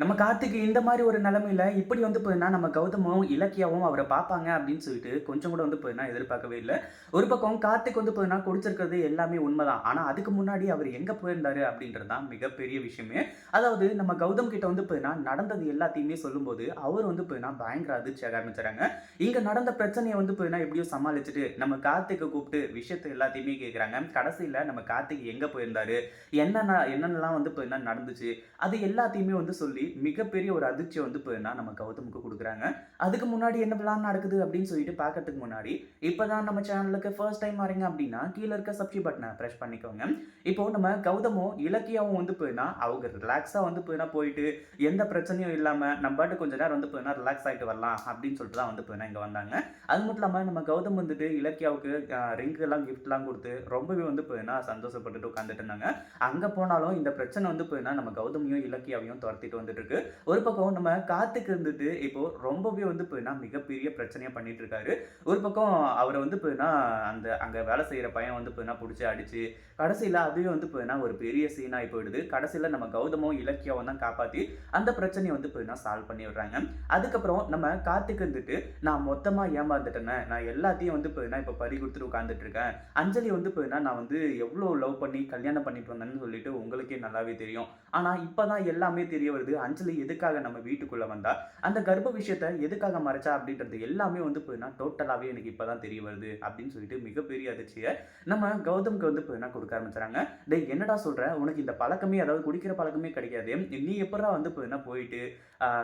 நம்ம கார்த்திக் இந்த மாதிரி ஒரு நிலமையில இப்படி வந்து போயின்னா நம்ம கௌதமும் இலக்கியாவும் அவரை பார்ப்பாங்க அப்படின்னு சொல்லிட்டு கொஞ்சம் கூட வந்து போயின்னா எதிர்பார்க்கவே இல்லை. ஒரு பக்கம் கார்த்திக் வந்து போயின்னா குடிச்சிருக்கிறது எல்லாமே உண்மைதான். ஆனால் அதுக்கு முன்னாடி அவர் எங்கே போயிருந்தாரு அப்படின்றது தான் மிகப்பெரிய விஷயமே. அதாவது நம்ம கௌதம் கிட்ட வந்து போயின்னா நடந்தது எல்லாத்தையுமே சொல்லும்போது அவர் வந்து போயின்னா பயங்கர அதிர்ச்சி ஆரம்பிச்சுறாங்க இங்கே நடந்த பிரச்சனையை வந்து போயின்னா எப்படியோ சமாளிச்சுட்டு நம்ம கார்த்திக்கை கூப்பிட்டு விஷயத்தை எல்லாத்தையுமே கேட்குறாங்க கடைசியில் நம்ம கார்த்திக் எங்கே போயிருந்தாரு? என்னென்ன என்னென்னலாம் வந்து போயின்னா நடந்துச்சு? அது எல்லாத்தையுமே வந்து சொல்லி மிகப்பெரிய ஒரு அதிர்ச்சியை வந்து போயின்னா நம்ம கௌதமுக்கு கொடுக்குறாங்க. அதுக்கு முன்னாடி என்ன பிளான் நடக்குது அப்படின்னு சொல்லிட்டு பார்க்கறதுக்கு முன்னாடி இப்போ தான் நம்ம சேனலுக்கு ஃபர்ஸ்ட் டைம் வரீங்க அப்படின்னா கீழே இருக்க சப்ஸ்கிரைப் பட்டனை ப்ரெஸ் பண்ணிக்கோங்க. இப்போ நம்ம கௌதமும் இலக்கியாவும் வந்து போயினா அவங்க ரிலாக்ஸாக வந்து போயினா போயிட்டு எந்த பிரச்சனையும் இல்லாமல் நம்ம பாட்டு கொஞ்ச நேரம் வந்து போயினா ரிலாக்ஸ் ஆகிட்டு வரலாம் அப்படின்னு சொல்லிட்டு தான் வந்து போயினா இங்கே வந்தாங்க. அது மட்டும் இல்லாமல் நம்ம கௌதம் வந்துட்டு இலக்கியாவுக்கு ரிங்கு எல்லாம் கிஃப்ட்லாம் கொடுத்து ரொம்பவே வந்து போயினா சந்தோஷப்பட்டுட்டு உட்காந்துட்டு இருந்தாங்க. அங்கே போனாலும் இந்த பிரச்சனை வந்து போயினா நம்ம கௌதமையும் இலக்கியாவையும் துரத்திட்டு வந்துட்டு இருக்கு ஒரு பக்கம் நம்ம காத்துக்கு இருந்துட்டு இப்போ ரொம்பவே வந்து போயின்னா மிகப்பெரிய பிரச்சனையாக பண்ணிட்டு இருக்காரு ஒரு பக்கம் அவரை வந்து போயின்னா அந்த அங்கே வேலை செய்கிற பையன் வந்து போயின்னா பிடிச்சி அடிச்சு கடைசியில் அதுவே வந்து போயின்னா ஒரு பெரிய சீனாகி போயிடுது. கடைசியில் நம்ம கௌதமும் இலக்கியாவும் தான் காப்பாற்றி அந்த பிரச்சனையை வந்து போயின்னா சால்வ் பண்ணி விடுறாங்க அதுக்கப்புறம் நம்ம காத்துக்கு இருந்துட்டு நான் மொத்தமாக ஏமாந்துட்டேனே. நான் எல்லாத்தையும் வந்து போயின்னா இப்போ பறி கொடுத்துட்டு உட்காந்துட்டு இருக்கேன் அஞ்சலி வந்து போயின்னா நான் வந்து எவ்வளோ லவ் பண்ணி கல்யாணம் பண்ணிட்டு வந்தேன்னு சொல்லிட்டு உங்களுக்கே நல்லாவே தெரியும். ஆனால் இப்போ தான் எல்லாமே தெரிய வருது. அஞ்சலி எதுக்காக நம்ம வீட்டுக்குள்ளே வந்தா அந்த கர்ப்ப விஷயத்தை எதுக்காக மறைச்சா அப்படின்றது எல்லாமே வந்து போயின்னா டோட்டலாகவே எனக்கு இப்போ தான் தெரிய வருது அப்படின்னு சொல்லிட்டு மிகப்பெரிய அதிர்ச்சியை நம்ம கௌதம்க்கு வந்து போயின்னா கொடுக்க ஆரம்பிச்சுறாங்க டே என்னடா சொல்ற? உனக்கு இந்த பழக்கமே அதாவது குடிக்கிற பழக்கமே கிடைக்காது. நீ எப்படா வந்து போயின்னா போயிட்டு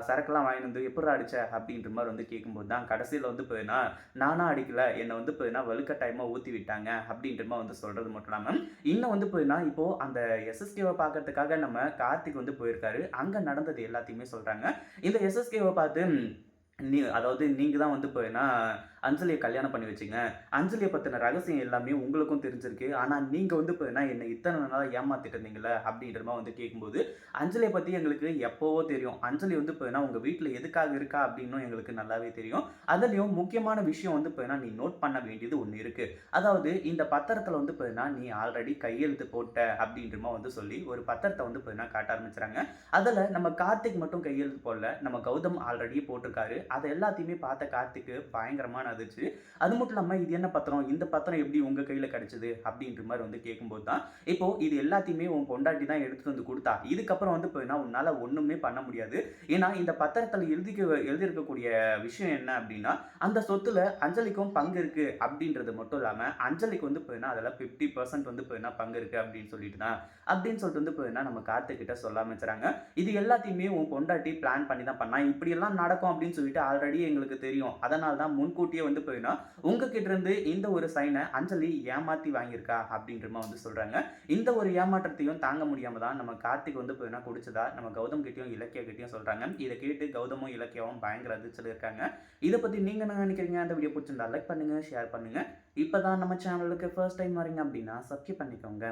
சரக்கெல்லாம் வாங்கிட்டு வந்து எப்படா அடிச்ச அப்படின்ற மாதிரி வந்து கேட்கும்போது தான் கடைசியில் வந்து போயின்னா நானாக அடிக்கல. என்னை வந்து போயின்னா வலுக்கட்டாயமாக ஊற்றி விட்டாங்க. அப்படின்ற மாதிரி வந்து சொல்றது மட்டும் இல்லாமல் இன்னும் வந்து போயின்னா இப்போ அந்த எஸ்எஸ்டிவை பார்க்கறதுக்காக நம்ம கார்த்திக் வந்து போயிருக்காரு. அங்கே நடந்தது எல்லாத்தையுமே சொல்றாங்க. இந்த எஸ்எஸ்கேவை பார்த்து நீ அதாவது நீங்கள் தான் வந்து போயின்னா அஞ்சலியை கல்யாணம் பண்ணி வச்சிங்க. அஞ்சலியை பற்றின ரகசியம் எல்லாமே உங்களுக்கும் தெரிஞ்சிருக்கு. ஆனால் நீங்கள் வந்து போயின்னா என்னை இத்தனை நாளாக ஏமாத்திட்டு இருந்தீங்களே அப்படின்ற மாதிரி வந்து கேட்கும்போது அஞ்சலியை பற்றி எங்களுக்கு எப்போவோ தெரியும். அஞ்சலி வந்து போயின்னா உங்கள் வீட்டில் எதுக்காக இருக்கா? அப்படின்னும் எங்களுக்கு நல்லாவே தெரியும். அதுலேயும் முக்கியமான விஷயம் வந்து போயின்னா நீ நோட் பண்ண வேண்டியது ஒன்று இருக்குது அதாவது இந்த பத்திரத்தில் வந்து போயின்னா நீ ஆல்ரெடி கையெழுத்து போட்ட அப்படின்ற மாதிரி வந்து சொல்லி ஒரு பத்திரத்தை வந்து பார்த்தீங்கன்னா காட்ட ஆரம்பிச்சுறாங்க. அதில் நம்ம கார்த்திக் மட்டும் கையெழுத்து போடல. நம்ம கௌதம் ஆல்ரெடி போட்டிருக்காரு. அதை எல்லாத்தையுமே பார்த்த கார்த்திக்கு பயங்கரமான அதிர்ச்சி அது மட்டும் இல்லாமல் இது என்ன பத்திரம்? இந்த பத்திரம் எப்படி உங்கள் கையில் கிடச்சிது? அப்படின்ற மாதிரி வந்து கேட்கும்போது தான் இப்போது இது எல்லாத்தையுமே உன் பொண்டாட்டி தான் எடுத்துகிட்டு வந்து கொடுத்தா இதுக்கப்புறம் வந்து போயின்னா உன்னால் ஒன்றுமே பண்ண முடியாது. ஏன்னா இந்த பத்திரத்தில் எழுதிக்க எழுதியிருக்கக்கூடிய விஷயம் என்ன அப்படின்னா அந்த சொத்துல அஞ்சலிக்கும் பங்கு இருக்குது அப்படின்றது மட்டும் இல்லாமல் அஞ்சலிக்கு வந்து போயின்னா அதில் ஃபிஃப்டி பர்சன்ட் வந்து போயின்னா பங்கு இருக்குது அப்படின்னு சொல்லிட்டு தான் அப்படின்னு சொல்லிட்டு வந்து போயின்னா நம்ம கார்த்திக்கிட்ட சொல்ல ஆரம்பிச்சுறாங்க. இது எல்லாத்தையுமே உன் பொண்டாட்டி பிளான் பண்ணி தான் பண்ணா. இப்படியெல்லாம் நடக்கும் அப்படின்னு சொல்லிட்டு ஆல்ரெடி எங்களுக்கு தெரியும். அதனால தான் முன்கூட்டியே வந்து போயின்னா உங்ககிட்ட இருந்து இந்த ஒரு சைனை அஞ்சலி ஏமாத்தி வாங்கியிருக்கா அப்படின்ற மாதிரி வந்து சொல்றாங்க. இந்த ஒரு ஏமாற்றத்தையும் தாங்க முடியாம தான் நம்ம கார்த்திக் வந்து போயின்னா குடிச்சதா? நம்ம கௌதம் கிட்டயும் இலக்கிய கிட்டயும் சொல்றாங்க. இதை கேட்டு கௌதமும் இலக்கியாவும் பயங்கர அதிர்ச்சியில் இருக்காங்க. இதை பத்தி நீங்க என்ன நினைக்கிறீங்க? அந்த வீடியோ பிடிச்சிருந்தா லைக் பண்ணுங்க ஷேர் பண்ணுங்க. இப்பதான் நம்ம சேனலுக்கு ஃபர்ஸ்ட் டைம் வரீங்க அப்படின்னா சப்ஸ்கிரைப் பண்ணிக்கோங்க.